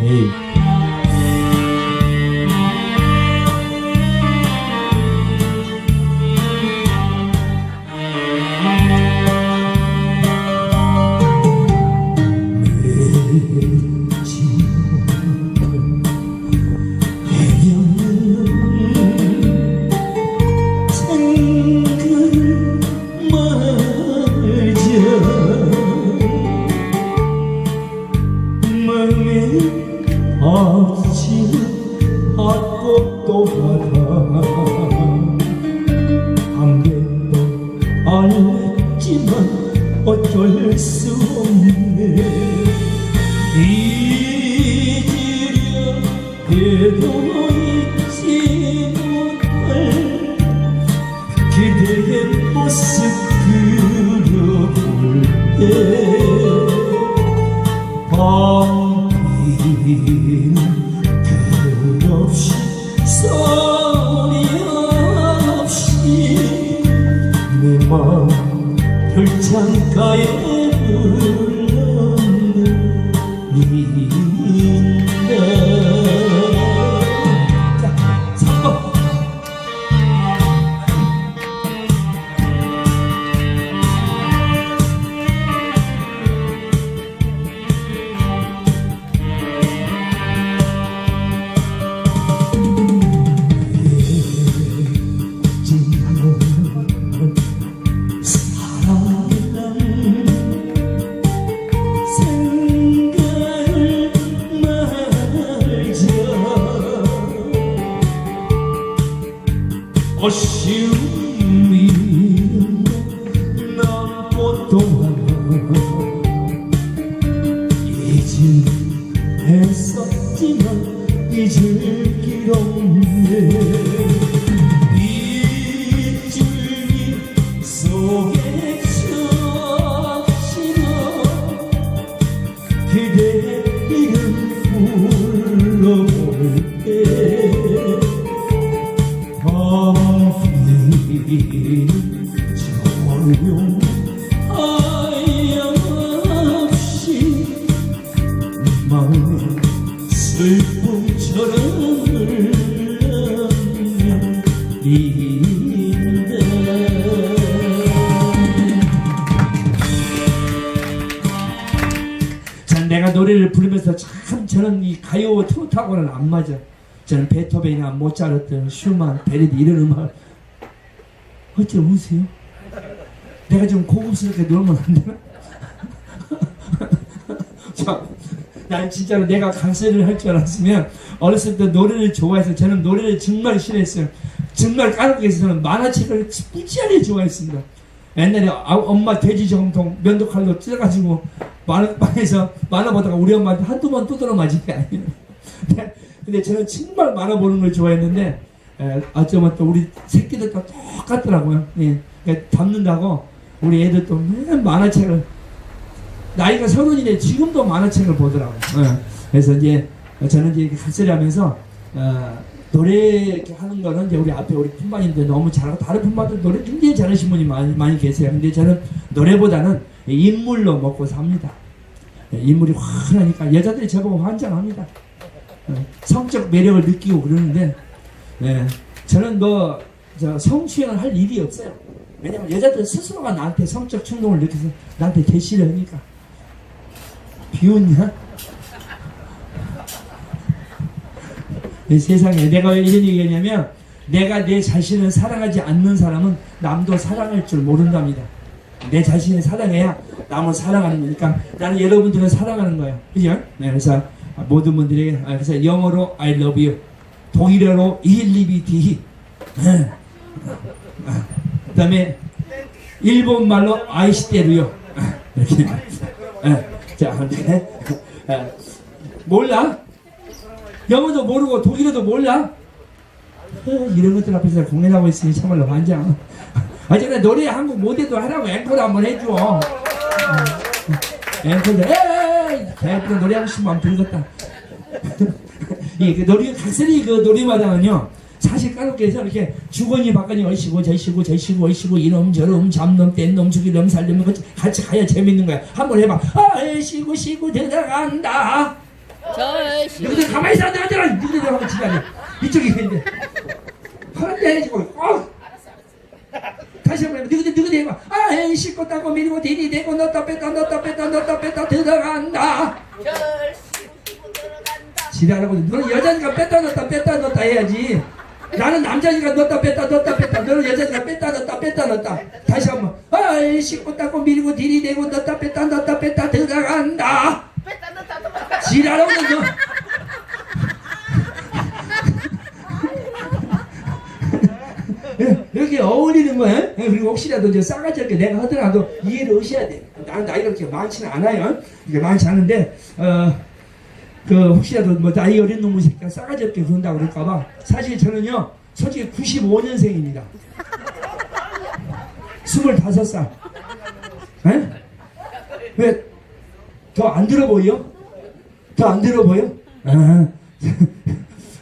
에 雨 안 맞아. 저는 베토벤이나 모차르트, 슈만, 베르디 이런 음악 어째 우세요? 내가 좀 고급스럽게 놀면 안 되나? 자, 난 진짜로 내가 가수를 할 줄 알았으면 어렸을 때 노래를 좋아해서 저는 노래를 정말 싫어했어요. 정말 까놓게 해서 저는 만화책을 무지하게 좋아했습니다. 옛날에 아- 엄마 돼지 정통 면도칼로 찢어가지고 만화방에서 만화 보다가 우리 엄마한테 한두 번 두드러 맞은 게 아니에요. 근데- 저는 정말 만화 보는 걸 좋아했는데 에, 어쩌면 또 우리 새끼들 도 똑같더라고요. 예. 그러니까 닮는다고 우리 애들 또 맨 만화책을 나이가 서른인데 지금도 만화책을 보더라고요. 예. 그래서 이제 저는 이제 갓소리 하면서 어, 노래 이렇게 하는 거는 이제 우리 앞에 우리 품바님들 너무 잘하고 다른 품바들 노래 굉장히 잘하신 분이 많이, 많이 계세요. 근데 저는 노래보다는 인물로 먹고 삽니다. 예, 인물이 환하니까 여자들이 저보고 환장합니다. 예, 성적 매력을 느끼고 그러는데 예, 저는 뭐저 성추행을 할 일이 없어요. 왜냐면 여자들 스스로가 나한테 성적 충동을 느껴서 나한테 대시를 하니까 비웃냐? 이 세상에 내가 왜 이런 얘기했냐면 내가 내 자신을 사랑하지 않는 사람은 남도 사랑할 줄 모른답니다. 내 자신을 사랑해야 남을 사랑하는 거니까 나는 여러분들을 사랑하는 거예요. 그죠? 네, 그래서 모든 분들에게 아, 그래서 영어로 I love you 독일어로 일리비티 그 다음에 일본말로 아이시테루요 이렇게 예. 자 근데 예. 몰라? 영어도 모르고 독일어도 몰라? 어, 이런 것들 앞에서 공연하고 있으니 참말로 환장 어쨌든 노래 한국 모델도 하라고 앵콜 한번 해줘 어. 앵콜도 에이 개뿔 노래하고 싶으면 들었다 이그 노래 각설이 그 노래마당은요 사실 까놓게 해서 이렇게 주거니 박거니 얼씨고 저씨고 저씨고 얼씨고 이놈 저놈 잡놈 뗀놈 죽이놈 살놈 같이 가야 재밌는 거야. 한번 해봐. 얼씨고 씨고 들어간다. 절시 너희들 가만히 있어 앉아 앉아라 너희들 한번 지나네 이쪽이 있는데 하는데 해지고. 어. 다시 한번 해봐. 누구들 누구들 해봐. 아이 씻고 닦고 밀고 디디 대고 넣었다 뺐다 넣었다 뺐다 넣었다 뺐다 들어간다. 절시 들어간다. 지랄하고 너는 여자니까 뺐다 넣었다 뺐다 넣었다 해야지 나는 남자니까 넣었다 뺐다 넣었다 뺐다 너는 여자니까 뺐다 넣었다 뺐다 넣었다 다시 한번 아이 씻고 닦고 밀고 디디 대고 넣었다 뺐다 넣었다 뺐다 들어간다 뺐다 넣다 또 뺐다 지랄하고 너 이렇게 어울리는 거야. 그리고 혹시라도 저 싸가지 없게 내가 하더라도 이해를 하셔야 돼. 난 나이가 그렇게 많지는 않아요. 이게 많지 않은데 어, 그 혹시라도 뭐 나이 어린 놈의 새끼가 싸가지 없게 그런다고 그럴까봐 사실 저는요 솔직히 95년생입니다. 25살. 에? 왜? 더 안 들어 보여? 더 안 들어 보여? 아,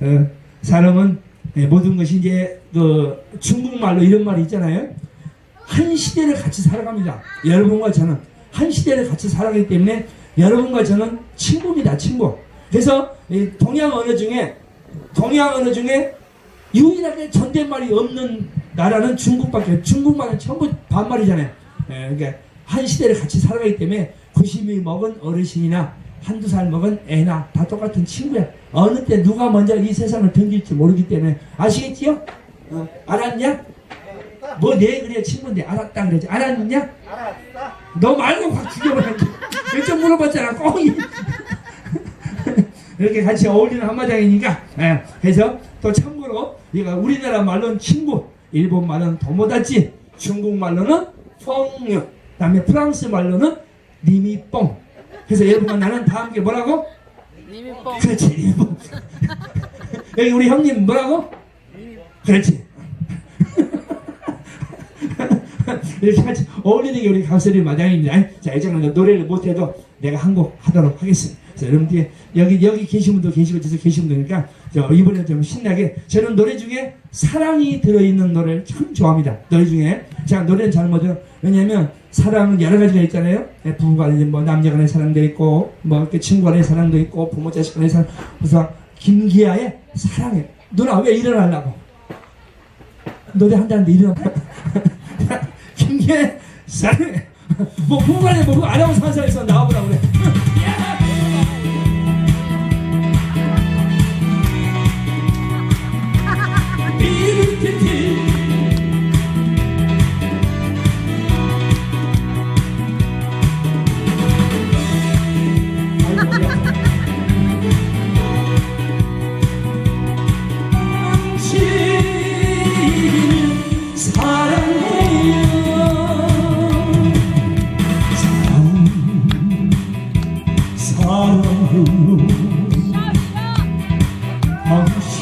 어, 사람은 예, 모든 것이 이제 그 중국말로 이런 말이 있잖아요. 한 시대를 같이 살아갑니다. 여러분과 저는 한 시대를 같이 살아가기 때문에 여러분과 저는 친구입니다. 친구. 그래서 이 동양 언어 중에 동양 언어 중에 유일하게 존댓말이 없는 나라는 중국밖에 중국말은 전부 반말이잖아요. 예, 그러니까 한 시대를 같이 살아가기 때문에 90이 먹은 어르신이나 한두 살 먹은 애나 다 똑같은 친구야. 어느 때 누가 먼저 이 세상을 던질지 모르기 때문에 아시겠지요? 어, 알았냐? 뭐 내 그래 친구인데 알았다 그러지 알았냐? 알았어 너 말고 확 죽여버렸지. 일점 물어봤잖아. 꽁이. 이렇게 같이 어울리는 한마장이니까. 예, 그래서 또 참고로 이거 우리나라 말로는 친구, 일본 말로는 도모다치, 중국 말로는 펑유, 그다음에 프랑스 말로는 리미뽕. 그래서 여러분과 나는 다 함께 뭐라고? 뻥 그렇지 리미뽕. 여기 우리 형님 뭐라고? 그렇지. 이렇게 같이 어울리는 게 우리 가수리 마장입니다. 자, 이제는 노래를 못해도 내가 한 곡 하도록 하겠습니다. 여러분들 여기 여기 계신 분도 계시고 저서 계신 분이니까 저 이번에 좀 신나게 저는 노래 중에 사랑이 들어있는 노래를 참 좋아합니다. 노래 중에 제가 노래는 잘 못해요. 왜냐하면 사랑은 여러 가지가 있잖아요. 예, 부부간에 뭐 남녀간의 사랑도 있고 뭐 이렇게 친구간의 사랑도 있고 부모 자식간의 사랑. 그래서 김기아의 사랑해. 누나 왜 일어나려고? 노래 한다는데 일어나. 김기아 사랑해. 뭐 부부간에 뭐 아나운서 한 사람에서 나와보라 그래.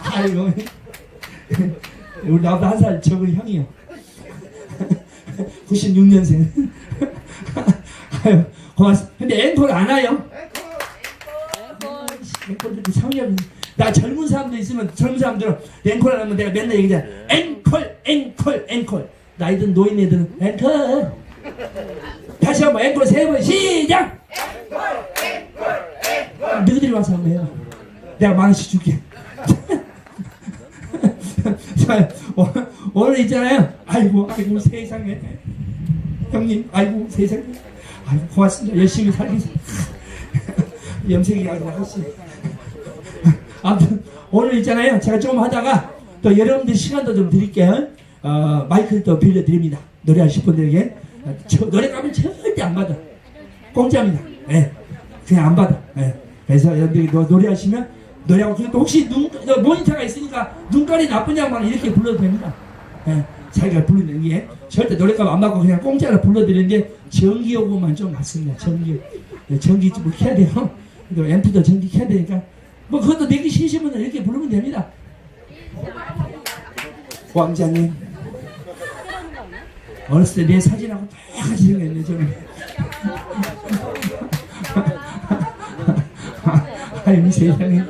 아이고 우리 나보다 한 살 적은 형이요 96년생 아유 고맙습니다 근데 앵콜 안 와요? 앵콜들도 참여 나 젊은 사람들 있으면 젊은 사람들은 앵콜 안 하면 내가 맨날 얘기하잖아 앵콜 앵콜 앵콜 나이든 노인 애들은 앵콜 다시 한번 앵콜 세 번 시작 너희들이 와서 한번 해요 내가 만 원씩 줄게 자, 오- 오늘 있잖아요. 아이고, 아이고, 세상에. 형님, 아이고, 세상에. 아이고, 고맙습니다. 열심히 살겠습니다. 염색이 아니라 하시. 아무튼, 오늘 있잖아요. 제가 조금 하다가 또 여러분들 시간도 좀 드릴게요. 어, 마이크를 또 빌려드립니다. 노래하실 분들에게. 어, 저, 노래값은 절대 안 받아. 공짜입니다. 예. 그냥 안 받아. 예. 그래서 여러분들이 노- 노래하시면 노래하고 그리고 또 혹시 눈저 모니터가 있으니까 눈깔이 나쁜 양반 이렇게 불러도 됩니다. 예. 자기가 부르는 게 절대 노래값 안 받고 그냥 공짜로 불러드리는 게 전기 요금만 좀 맞습니다. 전기 예, 전기 좀 켜야 돼요. 그리고 앰프도 전기 켜야 되니까 뭐 그것도 내기 싫으면 이렇게 부르면 됩니다. 왕자님 어렸을 때 내 사진하고 똑같이 생겼네 저는. 아유 세상에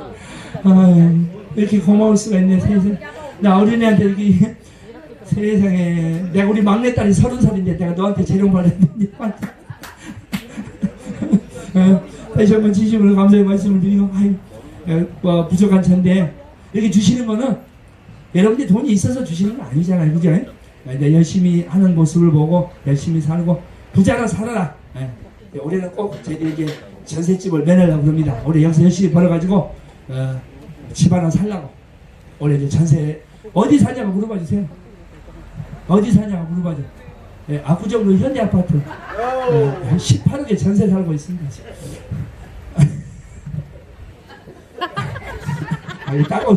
아유 이렇게 고마울 수가 있네 세상 나 어린애한테 이렇게 세상에 내가 우리 막내딸이 서른 살인데 내가 너한테 재롱 받았는데 어, 다시 한번 진심으로 감사의 말씀을 드리고 아유 어, 뭐 부족한 전데 이렇게 주시는 거는 여러분들이 돈이 있어서 주시는 거 아니잖아요 그죠? 네, 열심히 하는 모습을 보고 열심히 살고 부자라 살아라 예. 네, 올해는 꼭 저희들에게 전셋집을 매내려고 합니다. 올해 여기서 열심히 벌어가지고 어, 집 하나 살라고 올해 이제 전세 어디 사냐고 물어봐 주세요. 어디 사냐고 물어봐 줘. 예, 압구정로 현대 아파트 예, 18억에 전세 살고 있습니다. 지금. 아니 따가워.